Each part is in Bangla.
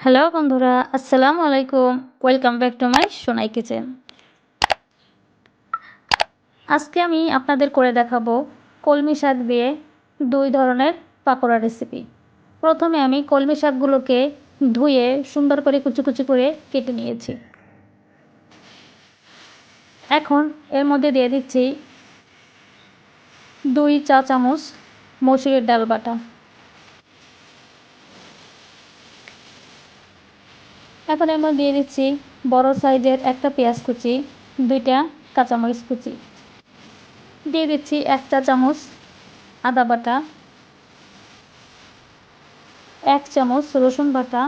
হ্যালো বন্ধুরা, আসসালামু আলাইকুম। Welcome back to my Sonai kitchen আজকে আমি আপনাদের করে দেখাবো কলমি শাক দিয়ে দুই ধরনের পাকোড়া রেসিপি প্রথমে আমি কলমি শাকগুলোকে ধুয়ে সুন্দর করে কুচি কুচি করে কেটে নিয়েছি। এখন এর মধ্যে দিয়ে দিচ্ছি দুই চা চামচ মসুরের ডাল বাটা। এখন মধ্যে দিয়ে দিচ্ছি বড় সাইজের একটা পেঁয়াজ কুচি, দুইটা কাঁচামরিচ কুচি। দিয়ে দিচ্ছি এক চা চামচ আদা বাটা, এক চামচ রসুন বাটা,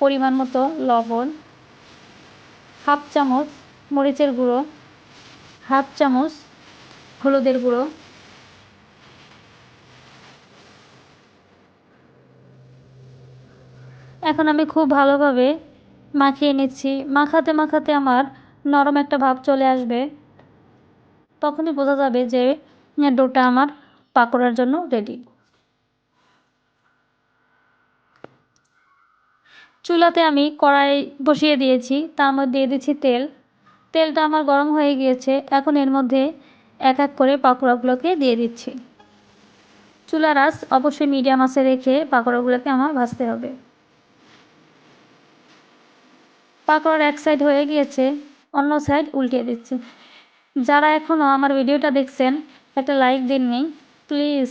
পরিমাণ মতো লবণ, হাফ চামচ মরিচের গুঁড়ো, হাফ চামচ হলুদের গুঁড়ো এখন আমি খুব ভালোভাবে মাখিয়ে নিচ্ছি। মাখাতে মাখাতে আমার নরম একটা ভাব চলে আসবে। তখনই বোঝা যাবে যে ডোটা আমার পাকোড়ার জন্য রেডি চুলাতে আমি কড়াই বসিয়ে দিয়েছি, তার মধ্যে দিয়ে দিচ্ছি তেল। তেলটা আমার গরম হয়ে গিয়েছে, এখন এর মধ্যে এক এক করে পাকোড়াগুলোকে দিয়ে দিচ্ছি। চুলার আঁচ অবশ্যই মিডিয়াম আঁচে রেখে পাকোড়াগুলোকে আমার ভাজতে হবে। পাকোড়ার এক সাইড হয়ে গিয়েছে, অন্য সাইড উল্টিয়ে দিচ্ছি। যারা এখনও আমার ভিডিওটা দেখছেন, একটা লাইক দিননি প্লিজ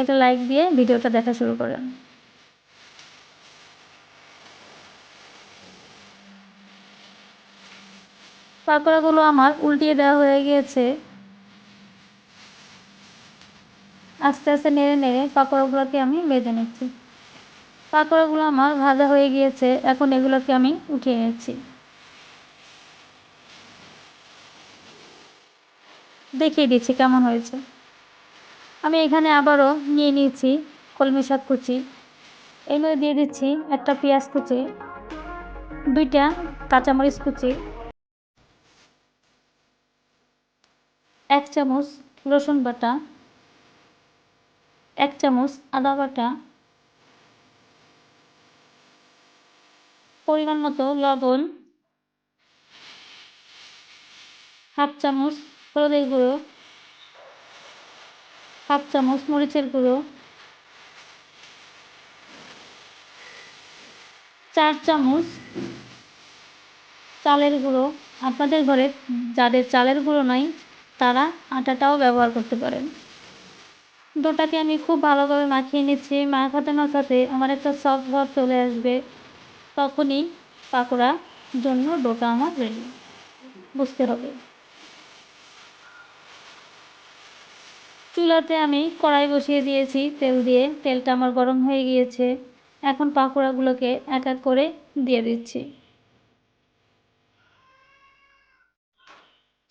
একটা লাইক দিয়ে ভিডিওটা দেখা শুরু করেন। পাকোড়াগুলো আমার উল্টিয়ে দেওয়া হয়ে গিয়েছে। আস্তে আস্তে নেড়ে নেড়ে পাকোড়াগুলোকে আমি বেঁধে নিচ্ছি। পাকোড়াগুলো আমার ভাজা হয়ে গিয়েছে, এখন এগুলোকে আমি উঠিয়ে নিচ্ছি। দেখিয়ে দিচ্ছি কেমন হয়েছে। আমি এখানে আবারও নিয়ে নিয়েছি কলমি শাক কুচি। মধ্যে দিয়ে দিচ্ছি একটা পেঁয়াজ কুচি, দুইটা কাঁচামরিচ কুচি, এক চামচ রসুন বাটা, এক চামচ আদা বাটা পরিমাণ মতো লবণ, হাফ চামচ হলুদের গুঁড়ো, হাফ চামচ মরিচের গুঁড়ো, চার চামচ চালের গুঁড়ো। আপনাদের ঘরে যাদের চালের গুঁড়ো নাই, তারা আটাটাও ব্যবহার করতে পারেন। ডোটাকে আমি খুব ভালোভাবে মাখিয়ে নিচ্ছি। মাখাতে মাখাতে আমার একটা সফট ভাব চলে আসবে। তখনই পাকোড়া জন্য ডোটা আমার রেডি বুঝতে হবে। চুলাতে আমি কড়াই বসিয়ে দিয়েছি, তেল দিয়ে। তেলটা আমার গরম হয়ে গিয়েছে। এখন পাকোড়াগুলোকে এক এক করে দিয়ে দিচ্ছি।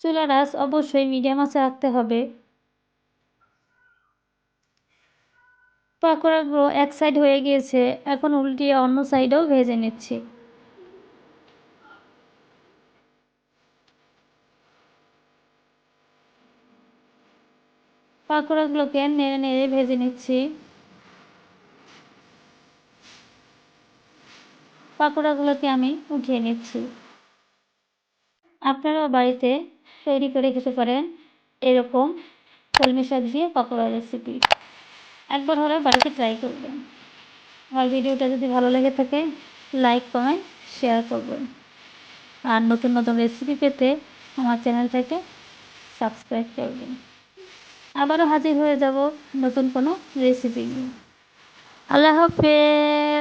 চুলার আঁচ অবশ্যই মিডিয়াম আঁচে রাখতে হবে। পাকোড়াগুলো এক সাইড হয়ে গিয়েছে, এখন উল্টিয়ে অন্য সাইডেও ভেজে নিচ্ছি। পাকোড়াগুলোকে নেড়ে নেড়ে ভেজে নিচ্ছি। পাকোড়াগুলোকে আমি উঠিয়ে নিচ্ছি। আপনারাও বাড়িতে তৈরি করে খেতে পারেন এরকম কলমি শাক দিয়ে পাকোড়া রেসিপি একবার হলে বাড়িতে ট্রাই করবেন আমার ভিডিওটা যদি ভালো লেগে থাকে লাইক কমেন্ট শেয়ার করবেন আর নতুন নতুন রেসিপি পেতে আমার চ্যানেলটাকে সাবস্ক্রাইব করবেন আবারও হাজির হয়ে যাব নতুন কোনো রেসিপি নিয়ে। আল্লাহ হাফেজ!